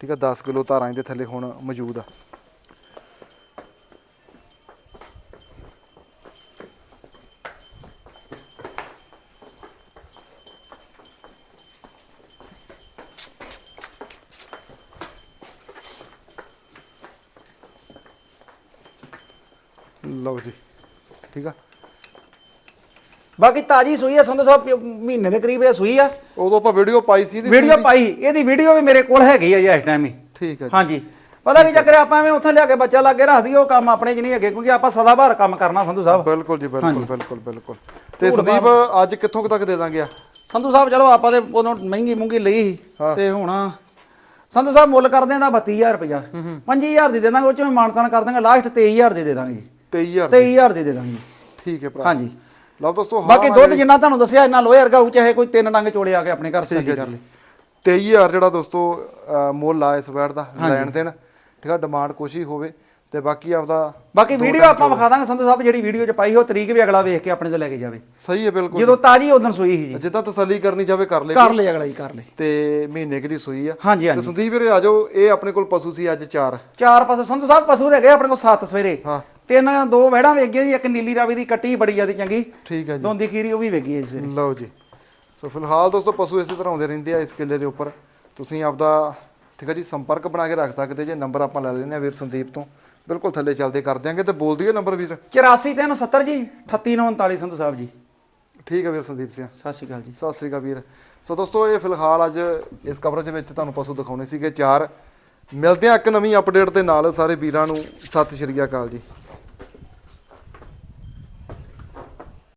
ਠੀਕ ਆ 10 ਕਿਲੋ ਧਾਰਾਂ ਇਹਦੇ ਥੱਲੇ ਹੁਣ ਮੌਜੂਦ ਆ। ਲਓ ਜੀ ਠੀਕ ਆ। ਬਾਕੀ ਤਾਜੀ ਸੂਈ ਆ ਸੰਧੂ ਸਾਹਿਬ ਪ- ਮਹੀਨੇ ਦੇ ਕਰੀਬ ਇਹ ਸੂਈ ਆ। ਉਦੋਂ ਆਪਾਂ ਵੀਡੀਓ ਪਾਈ ਸੀ ਇਹਦੀ ਵੀਡੀਓ ਪਾਈ ਇਹਦੀ ਵੀਡੀਓ ਵੀ ਮੇਰੇ ਕੋਲ ਹੈਗੀ ਆ ਜੀ ਇਸ ਟਾਈਮ ਹੀ। ਠੀਕ ਹੈ ਜੀ। ਹਾਂਜੀ। ਪਤਾ ਕੀ ਚੱਕਰ ਆ, ਆਪਾਂ ਐਵੇਂ ਉੱਥੇ ਲਿਆ ਕੇ ਬੱਚਾ ਲਾ ਕੇ ਰੱਖ ਦਈਏ ਉਹ ਕੰਮ ਆਪਣੇ ਚ ਨਹੀਂ ਹੈਗੇ ਕਿਉਂਕਿ ਆਪਾਂ ਸਦਾ ਬਾਹਰ ਕੰਮ ਕਰਨਾ ਸੰਧੂ ਸਾਹਿਬ। ਬਿਲਕੁਲ ਜੀ ਬਿਲਕੁਲ ਬਿਲਕੁਲ ਬਿਲਕੁਲ। ਤੇ ਸੰਦੀਪ ਅੱਜ ਕਿੱਥੋਂ ਕੁ ਤੱਕ ਦੇ ਦਾਂਗੇ ਆ? ਸੰਧੂ ਸਾਹਿਬ ਚਲੋ ਆਪਾਂ ਤੇ ਉਦੋਂ ਮਹਿੰਗੀ ਮੁੰਗੀ ਲਈ ਸੀ ਤੇ ਹੁਣ ਸੰਧੂ ਸਾਹਿਬ ਮੁੱਲ ਕਰਦੇ ਆ ਦਾ 32000 ਰੁਪਇਆ 5000 ਦੀ ਦੇ ਦਾਂਗੇ ਉਹ ਚ ਵੀ ਮਾਨਤਾਨ ਕਰ ਦਾਂਗੇ ਲਾਸਟ 23000 ਦੀ ਦੇ ਦਾਂਗੇ ਜੀ 23000 23000 ਦੀ ਦੇ ਦਾਂਗੇ। ਠੀਕ ਹੈ ਭਰਾ। ਹਾਂਜੀ। ਲਓ ਦੋਸਤੋ ਹਾਂ ਬਾਕੀ ਦੁੱਧ ਜਿੰਨਾ ਤੁਹਾਨੂੰ ਦੱਸਿਆ ਇੰਨਾ ਲੋਹੇ ਵਰਗਾ ਹੋਊ ਚਾਹੇ ਕੋਈ ਤਿੰਨ ਡੰਗ ਚੋਲੇ ਆ ਕੇ ਆਪਣੇ ਘਰ ਸਹੀ ਕਰ ਲੇ। 23000 ਜਿਹੜਾ ਦੋਸਤੋ ਮੁੱਲ ਆ ਇਸ ਵੈਟ ਦਾ ਲੈਣ ਦੇਣ। ਠੀਕ ਆ ਡਿਮਾਂਡ ਕੁਛ ਹੀ ਹੋਵੇ। ਤੇ ਬਾਕੀ ਆਪਦਾ ਬਾਕੀ ਵੀਡੀਓ ਆਪਾਂ ਵਿਖਾ ਦਾਂਗੇ ਸੰਧੂ ਸਾਹਿਬ ਜਿਹੜੀ ਵੀਡੀਓ ਚ ਪਾਈ ਉਹ ਤਰੀਕ ਵੀ ਅਗਲਾ ਵੇਖ ਕੇ ਆਪਣੇ ਤੇ ਲੈ ਕੇ ਜਾਵੇ। ਸਹੀ ਹੈ ਬਿਲਕੁਲ ਜਦੋਂ ਤਾਜੀ ਉਦੋਂ ਸੂਈ ਸੀ ਜੀ। ਜਿੱਦਾਂ ਤਸੱਲੀ ਕਰਨੀ ਚਾਹੇ ਕਰ ਲੈ ਕਰ ਲੈ ਅਗਲਾ ਜੀ ਕਰ ਲੈ। ਤੇ ਮਹੀਨੇ ਕੁ ਦੀ ਸੂਈ ਆ। ਹਾਂਜੀ ਤੇ ਹਾਂਜੀ ਸੰਦੀਪ ਵੀਰੇ ਆ ਜਾਓ ਇਹ ਆਪਣੇ ਕੋਲ ਪਸ਼ੂ ਸੀ ਅੱਜ ਚਾਰ। ਚਾਰ ਪਾਸੇ। ਸੰਧੂ ਸਾਹਿਬ ਪਸ਼ੂ ਹੈਗੇ ਆਪਣੇ ਕੋਲ ਸੱਤ ਸਵੇਰੇ। ਹਾਂ। ਤਿੰਨ ਦੋ ਵਹਿੜਾਂ ਵੇਗੀਆਂ ਜੀ ਇੱਕ ਨੀਲੀ ਰਾਵੀ ਦੀ ਕੱਟੀ ਬੜੀ ਜ਼ਿਆਦਾ ਚੰਗੀ। ਠੀਕ ਹੈ ਜੀ। ਦੋਂਦੀ ਖੀਰੀ ਉਹ ਵੀ ਵੇਗੀ ਹੈ ਜੀ। ਲਓ ਜੀ। ਸੋ ਫਿਲਹਾਲ ਦੋਸਤੋ ਪਸ਼ੂ ਇਸੇ ਤਰ੍ਹਾਂ ਆਉਂਦੇ ਰਹਿੰਦੇ ਆ ਇਸ ਕਿੱਲੇ ਦੇ ਉੱਪਰ। ਤੁਸੀਂ ਆਪਦਾ ਠੀਕ ਹੈ ਜੀ ਸੰਪਰਕ ਬਣਾ ਕੇ ਰੱਖ ਸਕਦੇ ਜੇ। ਨੰਬਰ ਆਪਾਂ ਲੈ ਲੈਨੇ ਆ ਵੀਰ ਸੰਦੀਪ ਤੋਂ। ਬਿਲਕੁਲ ਥੱਲੇ ਚੱਲਦੇ ਕਰ ਦਿਆਂਗੇ ਤੇ ਬੋਲ ਦਈਏ ਨੰਬਰ ਵੀਰ 84 ਜੀ 38939 ਸੰਧੂ ਸਾਹਿਬ ਜੀ। ਠੀਕ ਹੈ ਵੀਰ ਸੰਦੀਪ ਸਿੰਘ। ਸਤਿ ਸ਼੍ਰੀ ਅਕਾਲ ਜੀ। ਸਤਿ ਸ੍ਰੀ ਅਕਾਲ ਵੀਰ। ਸੋ ਦੋਸਤੋ ਇਹ ਫਿਲਹਾਲ ਅੱਜ ਇਸ ਕਵਰੇਜ ਵਿੱਚ ਤੁਹਾਨੂੰ ਪਸ਼ੂ ਦਿਖਾਉਣੇ ਸੀਗੇ ਚਾਰ। ਮਿਲਦੇ ਆ ਇੱਕ ਨਵੀਂ ਅਪਡੇਟ ਦੇ ਨਾਲ ਸਾਰੇ ਵੀਰਾਂ ਨੂੰ। ਸਤਿ ਸ਼੍ਰੀ ਅਕਾਲ ਜੀ।